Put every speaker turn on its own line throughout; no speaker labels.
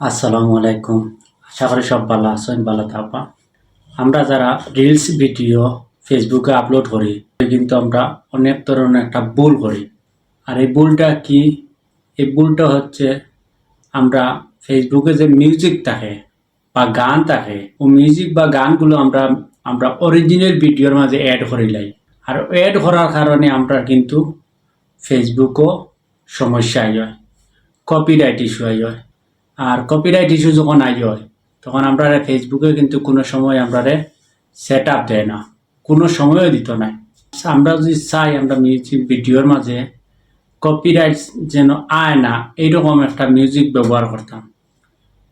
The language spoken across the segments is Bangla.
আসসালামু আলাইকুম। আশা করি সব ভালো আছেন, ভালো থাকবা আমরা যারা রিলস ভিডিও ফেসবুকে আপলোড করি কিন্তু আমরা অনেক ধরনের একটা ভুল করি। আর এই ভুলটা কি? এই ভুলটা হচ্ছে আমরা ফেসবুকে যে মিউজিক থাকে বা গান থাকে, ও মিউজিক বা গানগুলো আমরা আমরা অরিজিনাল ভিডিওর মাঝে অ্যাড করে লাই। আর অ্যাড করার কারণে আমরা কিন্তু ফেসবুকও সমস্যা হয় কপিরাইট ইস্যু হয়। আর কপিরাইট ইস্যু যখন আই হয় তখন আমরা ফেসবুকে কিন্তু কোনো সময় আমরা সেট আপ দেয় না। কোনো সময়ও দিত নাই আমরা যদি চাই আমরা মিউজিক ভিডিওর মাঝে কপিরাইট যেন আয় না, এইরকম একটা মিউজিক ব্যবহার করতাম।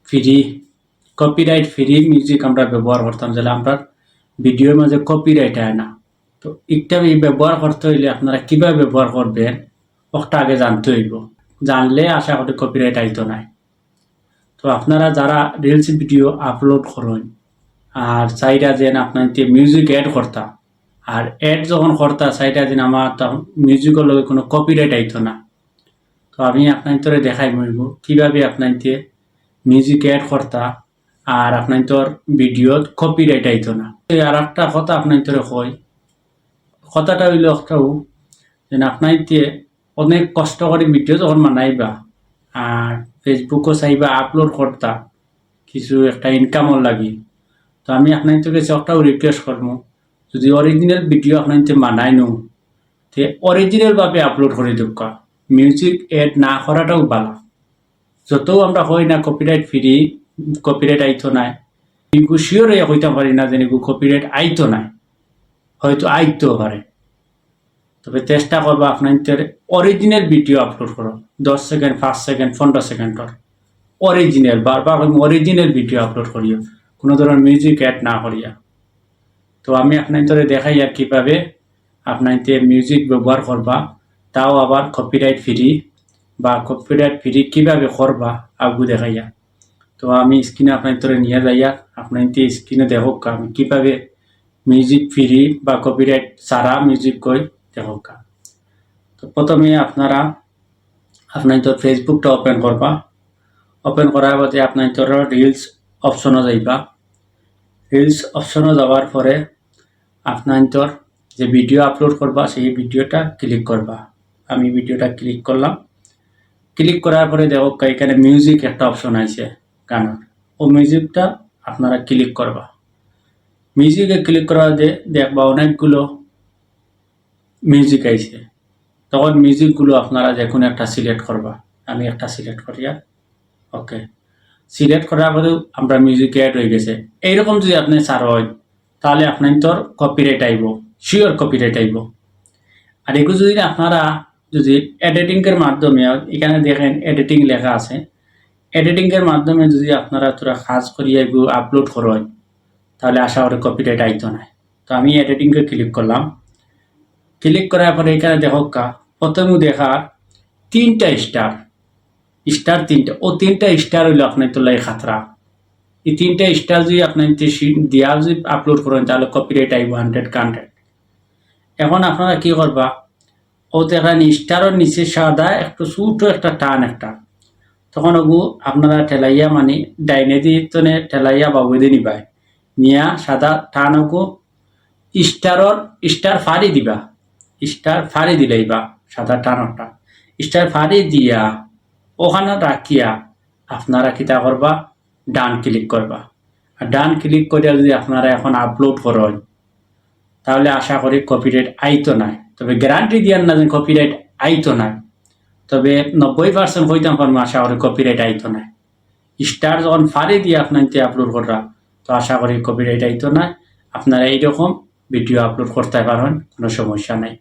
ফ্রি কপিরাইট ফ্রি মিউজিক আমরা ব্যবহার করতাম যেটা আমরা ভিডিওর মাঝে কপিরাইট আয় না। তো একটা এই ব্যবহার করতে হইলে আপনারা কীভাবে ব্যবহার করবেন, ওটা আগে জানতে হইব। জানলে আশা করি কপিরাইট আইতো নাই তো আপনারা যারা রিলস ভিডিও আপলোড করেন আর চাইরা যেন আপনার মিউজিক অ্যাড করতা, আর অ্যাড যখন করতা, চাইরা যেন আমার মিউজিকের লগে কোনো কপিরাইট আইতো না। তো আমি আপনার তোরে দেখাই মরিব কীভাবে আপনার মিউজিক অ্যাড করতা আর আপনার তোর ভিডিওত কপিরাইট আইতো না। আর একটা কথা আপনার তোরে কই, কথাটা হইল একটাও যেন আপনার অনেক কষ্ট করে ভিডিও যখন বানাইবা, আর ফেসবুকও চাইবা আপলোড করতা কিছু একটা ইনকামও লাগি। তো আমি আপনার কাছে একটাও রিকোয়েস্ট করব যদি অরিজিনাল ভিডিও আপনার মানাই নো, তে অরিজিনালভাবে আপলোড করে দোকা মিউজিক এড না করাটাও ভালো। যত আমরা হই না কপিরাইট ফ্রি কপিরাইট আইতো নাই। কিন্তু শিওর হইতে পারি না যে কপিরাইট আইতো নাই। হয়তো আইতেও পারে তবে চেষ্টা করব আপনার অরিজিনাল ভিডিও আপলোড করো দশ সেকেন্ড পাঁচ সেকেন্ড পনেরো সেকেন্ডর অরিজিনাল বারবার অরিজিনাল ভিডিও আপলোড করিও। কোনো ধরনের মিউজিক অ্যাড না করিয়া। তো আমি আপনার দেখাই আর কীভাবে আপনার মিউজিক ব্যবহার করবা। তাও আবার কপিরাইট ফ্রি বা কপিরাইট ফ্রি কীভাবে করবা আগু দেখাইয়া। তো আমি স্ক্রিনে আপনার তোরে নিয়ে যাইয়া আপনার স্ক্রিনে দেখো আমি কীভাবে মিউজিক ফ্রি বা কপিরাইট সারা মিউজিক কই। দেখোকা তো প্রথমে আপনারা আপনার তোর ফেসবুকটা ওপেন করবা। ওপেন করার পরে আপনার তোর রিলস অপশনও যাইবা। রিলস অপশনও যাওয়ার পরে আপনার তোর যে ভিডিও আপলোড করবা, সেই ভিডিওটা ক্লিক করবা। আমি ভিডিওটা ক্লিক করলাম। ক্লিক করার পরে দেখো এখানে মিউজিক একটা অপশন আছে গানের। ও মিউজিকটা আপনারা ক্লিক করবা। মিউজিকে ক্লিক করা দেখবা অনেকগুলো মিউজিক আইছে। তখন মিউজিকগুলো আপনারা যে কোনো একটা সিলেক্ট করবা। আমি একটা সিলেক্ট করিয়া ওকে সিলেক্ট করার পরে আমরা মিউজিক অ্যাড হয়ে গেছে। এইরকম যদি আপনি সার হয়, তাহলে আপনার তোর কপিরাইট আইব। শিওর কপিরাইট আইব। আর এগুলো যদি আপনারা যদি এডিটিংয়ের মাধ্যমে, এখানে দেখেন এডিটিং লেখা আছে। এডিটিংয়ের মাধ্যমে যদি আপনারা তোরা কাজ করিয়া এগুলো আপলোড করেন তাহলে আশা করি কপিরাইট আইতো না। তো আমি এডিটিংকে ক্লিক করলাম। ক্লিক করার পরে এখানে দেখো কা। প্রথমে দেখা তিনটা স্টার স্টার তিনটা। ও তিনটা স্টার হইল আপনার তোলাই খাতরা। এই তিনটা স্টার যদি আপনার দিয়া যদি আপলোড করেন, তাহলে কপিরাইট আইব হান্ড্রেড হান্ড্রেড এখন আপনারা কি করবা? ও দেখেন স্টারের নিচে সাদা, একটু ছোট একটা টান একটা। তখন ওগু আপনারা ঠেলাইয়া মানে ডাইনে দিয়ে তনে ঠেলাইয়া বাবু দিয়ে নিবাই। নিয়া সাদা টান ওগু স্টারর স্টার ফাড়ি দিবা। স্টার ফাড়ি দিলেই বা সাদা টানটা স্টার ফাড়ি দিয়া ওখানে রাখিয়া আপনারা কিতা করবা? ডান ক্লিক করবা। আর ডান ক্লিক করিয়া যদি আপনারা এখন আপলোড করেন, তাহলে আশা করি কপিরাইট আইতো নাই। তবে গ্যারান্টি দিয়ার না যে কপিরাইট আইতো নাই। তবে নব্বই পার্সেন্ট হইতাম পারব আশা করি কপিরাইট আইতো নাই। স্টার যখন ফাড়ি দিয়ে আপনার আপলোড করা, তো আশা করি কপিরাইট আইতো নাই। আপনারা এইরকম ভিডিও আপলোড করতে পারেন, কোনো সমস্যা নাই।